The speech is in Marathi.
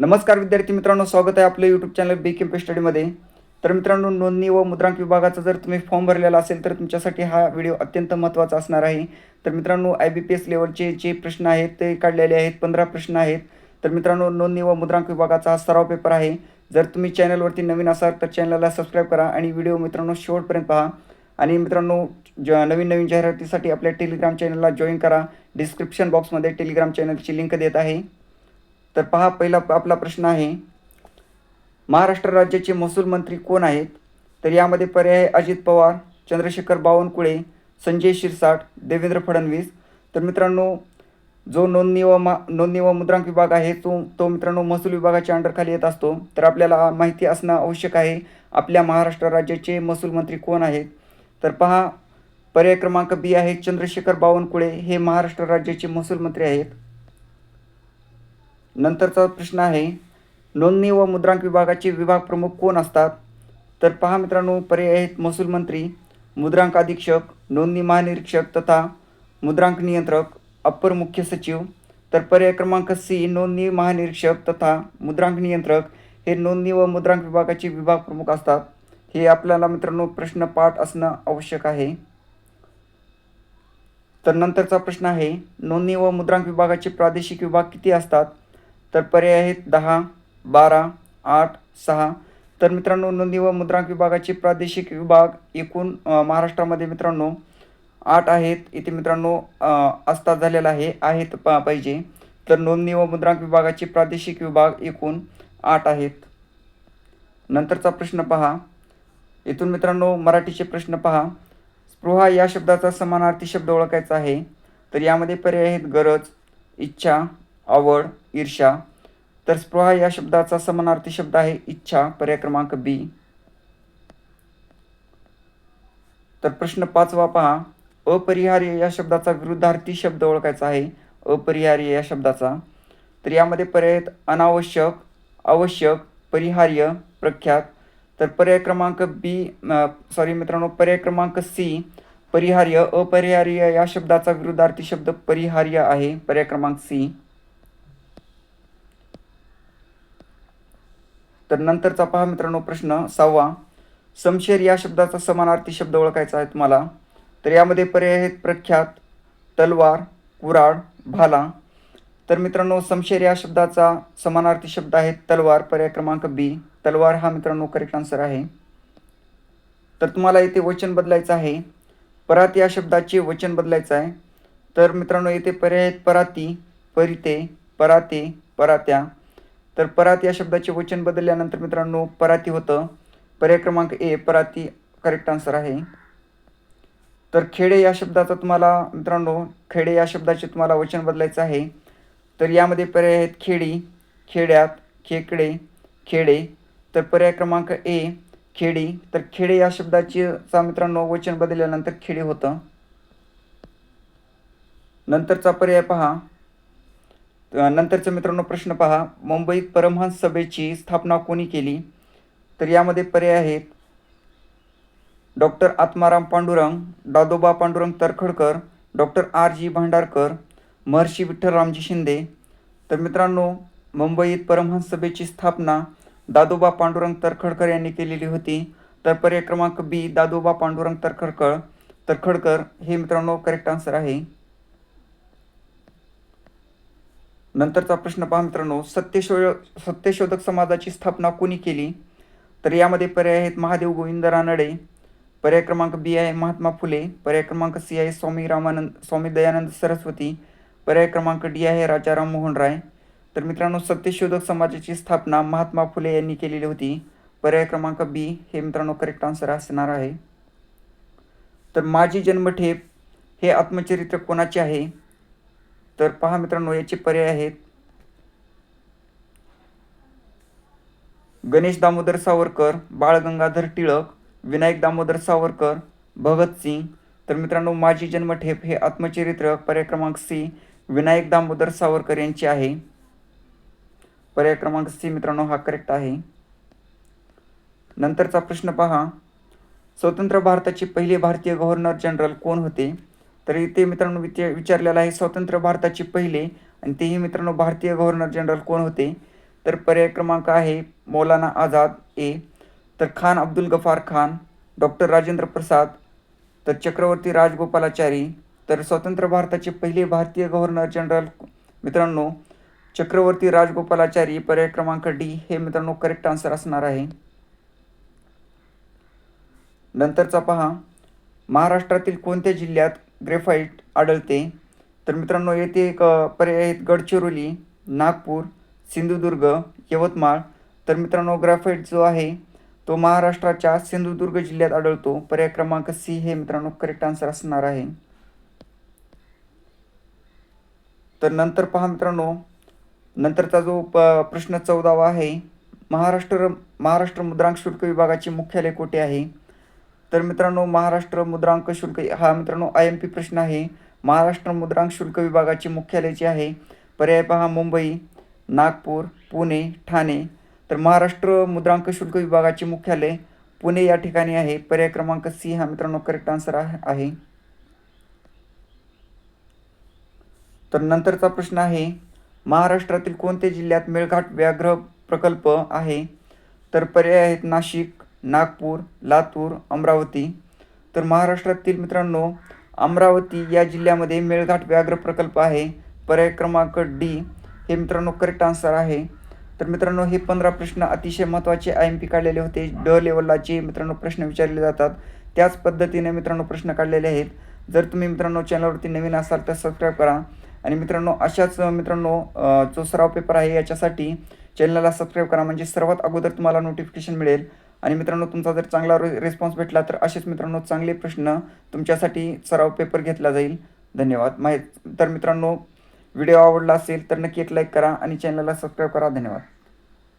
नमस्कार विद्यार्थी मित्रांनो स्वागत आहे आपलं यूट्यूब चॅनल बी केम स्टडीमध्ये तर मित्रांनो नोंदणी व मुद्रांक विभागाचा जर तुम्ही फॉर्म भरलेला असेल तर तुमच्यासाठी हा व्हिडिओ अत्यंत महत्त्वाचा असणार आहे. तर मित्रांनो आय बी पी एस लेवलचे जे प्रश्न आहेत ते काढलेले आहेत पंधरा प्रश्न आहेत. तर मित्रांनो नोंदणी व मुद्रांक विभागाचा हा सराव पेपर आहे. जर तुम्ही चॅनलवरती नवीन असाल तर चॅनलला सबस्क्राईब करा आणि व्हिडिओ मित्रांनो शेवटपर्यंत पहा. आणि मित्रांनो ज नवीन नवीन जाहिरातीसाठी आपल्या टेलिग्राम चॅनलला जॉईन करा. डिस्क्रिप्शन बॉक्समध्ये टेलिग्राम चॅनलची लिंक देत आहे. तर पहा पहिला आपला प्रश्न आहे महाराष्ट्र राज्याचे महसूल मंत्री कोण आहेत? तर यामध्ये पर्याय अजित पवार चंद्रशेखर बावनकुळे संजय शिरसाट देवेंद्र फडणवीस. तर मित्रांनो जो नोंदणी व मा नोंदणी व मुद्रांक विभाग आहे तो तो मित्रांनो महसूल विभागाच्या अंडरखाली येत असतो. तर आपल्याला माहिती असणं आवश्यक आहे आपल्या महाराष्ट्र राज्याचे महसूल मंत्री कोण आहेत? तर पहा पर्याय क्रमांक बी आहे चंद्रशेखर बावनकुळे हे महाराष्ट्र राज्याचे महसूल मंत्री आहेत. नंतरचा प्रश्न आहे नोंदणी व मुद्रांक विभागाचे विभाग प्रमुख कोण असतात? तर पहा मित्रांनो पर्याय आहेत महसूल मंत्री मुद्रांक अधीक्षक नोंदणी महानिरीक्षक तथा मुद्रांक नियंत्रक अप्पर मुख्य सचिव. तर पर्याय क्रमांक सी नोंदणी महानिरीक्षक तथा मुद्रांक नियंत्रक हे नोंदणी व मुद्रांक विभागाचे विभाग प्रमुख असतात. हे आपल्याला मित्रांनो प्रश्न पाठ असणं आवश्यक आहे. तर नंतरचा प्रश्न आहे नोंदणी व मुद्रांक विभागाचे प्रादेशिक विभाग किती असतात? तर पर्याय आहेत दहा बारा आठ सहा. तर मित्रांनो नोंदी व मुद्रांक विभागाचे प्रादेशिक विभाग एकूण महाराष्ट्रामध्ये मित्रांनो आठ आहेत. इथे मित्रांनो अ, असतात झालेला आहे आहेत पा पाहिजे. तर नोंदणी व मुद्रांक विभागाचे प्रादेशिक विभाग एकूण आठ आहेत. नंतरचा प्रश्न पहा. इथून मित्रांनो मराठीचे प्रश्न पहा. स्पृहा या शब्दाचा समानार्थी शब्द ओळखायचा आहे. तर यामध्ये पर्याय आहेत गरज इच्छा आवड ईर्षा तर स्पृहा या शब्दाचा समानार्थी शब्द आहे इच्छा पर्याय क्रमांक बी. तर प्रश्न पाचवा पहा. अपरिहार्य या शब्दाचा विरुद्धार्थी शब्द ओळखायचा आहे. अपरिहार्य या शब्दाचा. तर यामध्ये पर्याय आहेत अनावश्यक आवश्यक परिहार्य प्रख्यात. तर पर्याय क्रमांक बी सॉरी मित्रांनो पर्याय क्रमांक सी परिहार्य. अपरिहार्य या शब्दाचा विरुद्धार्थी शब्द परिहार्य आहे. पर्याय क्रमांक सी. तर नंतरचा पहा मित्रांनो प्रश्न सहावा. समशेर या शब्दाचा समानार्थी शब्द ओळखायचा आहे तुम्हाला. तर यामध्ये पर्याय आहेत प्रख्यात तलवार कुराड भाला. तर मित्रांनो समशेर या शब्दाचा समानार्थी शब्द आहे तलवार पर्याय क्रमांक बी. तलवार हा मित्रांनो करेक्ट आन्सर आहे. तर तुम्हाला येथे वचन बदलायचं आहे. परात या शब्दाचे वचन बदलायचं आहे. तर मित्रांनो येथे पर्याय आहेत पराती परिते पराते परात्या. तर परात या शब्दाचे वचन बदलल्यानंतर मित्रांनो पराती होतं. पर्याय क्रमांक ए पराती करेक्ट आन्सर आहे. तर खेडे या शब्दाचा तुम्हाला मित्रांनो खेडे या शब्दाचे तुम्हाला वचन बदलायचं आहे. तर यामध्ये पर्याय आहेत खेडी खेड्यात खेकडे खेडे. तर पर्याय क्रमांक ए खेडी. तर खेडे या शब्दाची चा मित्रांनो वचन बदलल्यानंतर खेडे होतं. नंतरचा पर्याय पहा. नंतरचा मित्रांनो प्रश्न पहा. मुंबईत परमहंस सभेची स्थापना कोणी केली? तर यामध्ये पर्याय आहेत. Doctor Atmaram Pandurang Dadoba Pandurang Tarkhadkar doctor R G Bhandarkar Maharshi Vitthalramji Shinde. तर मित्रांनो मुंबईत परमहंस सभेची स्थापना दादोबा पांडुरंग तरखडकर यांनी केलेली होती. तर पर्याय क्रमांक बी दादोबा पांडुरंग तरखडकर तरखडकर हे मित्रांनो करेक्ट आन्सर आहे. नंतरचा प्रश्न पहा मित्रांनो सत्यशोधक सत्यशोधक समाजाची स्थापना कोणी केली? तर यामध्ये पर्याय आहेत महादेव गोविंद रानडे पर्याय क्रमांक बी आहे महात्मा फुले पर्याय क्रमांक सी आहे स्वामी रामानंद स्वामी दयानंद सरस्वती पर्याय क्रमांक डी आहे राजा राममोहन राय. तर मित्रांनो सत्यशोधक समाजाची स्थापना महात्मा फुले यांनी केलेली होती. पर्याय क्रमांक बी हे मित्रांनो करेक्ट आन्सर असणार आहे. तर माझी जन्मठेप हे आत्मचरित्र कोणाचे आहे? तर पहा मित्रांनो याचे पर्याय आहेत. गणेश दामोदर सावरकर बाळ गंगाधर टिळक विनायक दामोदर सावरकर भगतसिंग तर मित्रांनो माझी जन्मठेप हे आत्मचरित्र पर्याय क्रमांक सी विनायक दामोदर सावरकर यांचे आहे. पर्याय क्रमांक सी मित्रांनो हा करेक्ट आहे. नंतरचा प्रश्न पहा. स्वतंत्र भारताचे पहिले भारतीय गव्हर्नर जनरल कोण होते? तर ते मित्रांनो विचे विचारलेलं आहे स्वतंत्र भारताचे पहिले. आणि तेही मित्रांनो भारतीय गव्हर्नर जनरल कोण होते? तर पर्याय क्रमांक आहे मौलाना आझाद ए. तर खान अब्दुल गफार खान डॉक्टर राजेंद्र प्रसाद तर चक्रवर्ती राजगोपालाचारी. तर स्वतंत्र भारताचे पहिले भारतीय गव्हर्नर जनरल मित्रांनो चक्रवर्ती राजगोपालाचारी. पर्याय क्रमांक डी हे मित्रांनो करेक्ट आन्सर असणार आहे. नंतरचा पहा. महाराष्ट्रातील कोणत्या जिल्ह्यात ग्रेफाईट आढळते. तर मित्रांनो येथे एक पर्याय आहेत. गडचिरोली नागपूर सिंधुदुर्ग यवतमाळ. तर मित्रांनो ग्राफाईट जो आहे तो महाराष्ट्राच्या सिंधुदुर्ग जिल्ह्यात आढळतो. पर्याय क्रमांक सी हे मित्रांनो करेक्ट आन्सर असणार आहे. तर नंतर पहा मित्रांनो नंतरचा जो प प्रश्न चौदावा आहे महाराष्ट्र महाराष्ट्र मुद्रांक शुल्क विभागाचे मुख्यालय कोठे आहे? तर मित्रांनो महाराष्ट्र मुद्रांक शुल्क हा मित्रांनो आय एम पी प्रश्न आहे. महाराष्ट्र मुद्रांक शुल्क विभागाचे मुख्यालय जे आहे. पर्याय पहा मुंबई नागपूर पुणे ठाणे. तर महाराष्ट्र मुद्रांक शुल्क विभागाचे मुख्यालय पुणे या ठिकाणी आहे. पर्याय क्रमांक सी हा मित्रांनो करेक्ट आन्सर आहे. तर नंतरचा प्रश्न आहे महाराष्ट्रातील कोणत्या जिल्ह्यात मेळघाट व्याघ्र प्रकल्प आहे? तर पर्याय आहेत नाशिक नागपूर लातूर अमरावती. तर महाराष्ट्रातील मित्रांनो अमरावती या जिल्ह्यामध्ये मेळघाट व्याघ्र प्रकल्प आहे. पर्याय क्रमांक डी हे मित्रांनो करेक्ट आन्सर आहे. तर मित्रांनो हे पंधरा प्रश्न अतिशय महत्त्वाचे आय एम पी काढलेले होते. ड लेवलला जे मित्रांनो प्रश्न विचारले जातात. त्याच पद्धतीने मित्रांनो प्रश्न काढलेले आहेत. जर तुम्ही मित्रांनो चॅनलवरती नवीन असाल तर सबस्क्राईब करा. आणि मित्रांनो अशाच मित्रांनो जो सराव पेपर आहे याच्यासाठी चॅनलला सबस्क्राईब करा. म्हणजे सर्वात अगोदर तुम्हाला नोटिफिकेशन मिळेल. आणि मित्रांनो तुमचा जर चांगला रे रिस्पॉन्स भेटला तर असेच मित्रांनो चांगले प्रश्न तुमच्यासाठी सराव पेपर घेतला जाईल. धन्यवाद. माहीत तर मित्रांनो व्हिडिओ आवडला असेल तर नक्की एक लाईक करा आणि चॅनलला सबस्क्राईब करा. धन्यवाद.